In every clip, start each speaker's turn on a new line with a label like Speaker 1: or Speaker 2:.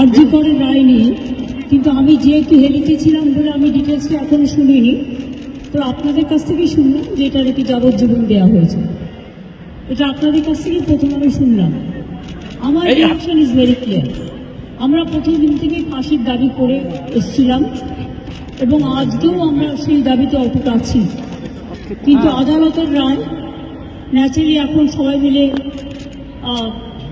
Speaker 1: আরজি করে রায় নিয়ে কিন্তু আমি যেহেতু হেলিতে ছিলাম বলে আমি ডিটেলসটা এখনও শুনিনি তো আপনাদের কাছ থেকেই শুনলাম যে এটা নাকি যাবজ্জীবন দেওয়া হয়েছে। এটা আপনাদের কাছ থেকেই প্রথম আমি শুনলাম। আমার রিয়াকশন ইজ ভেরি ক্লিয়ার আমরা প্রথম দিন থেকে ফাঁসির দাবি করে এসেছিলাম এবং আজকেও আমরা সেই দাবিতে অটুট আছি। কিন্তু আদালতের রায় ন্যাচারালি এখন সবাই মিলে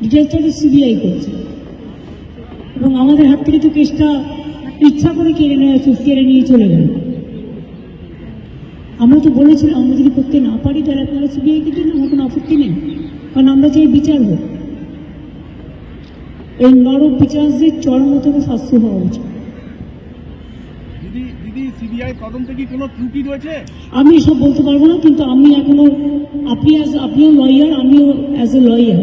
Speaker 1: ডিটেলসটা তো সিবিআই করেছে। এবং আমাদের হাত থেকে তো কেসটা ইচ্ছা করে কেড়ে নেওয়া কেড়ে নিয়ে চলে গেল। আমরা তো বলেছিলাম আমরা যদি করতে না পারি তাহলে আপনারা সিবিআইকে দিন আমার কোনো আপত্তি নেই। কারণ আমরা চাই বিচার হোক এই নরক বিচারদের চরম চরমতম শাস্তি হওয়া উচিত।
Speaker 2: দিদি দিদি সিবিআই তদন্তে কি কোনো ত্রুটি রয়েছে?
Speaker 1: আমি এসব বলতে পারব না কিন্তু আমি এখনও আপনি আপনিও লয়ার আমিও অ্যাজ এ লয়ার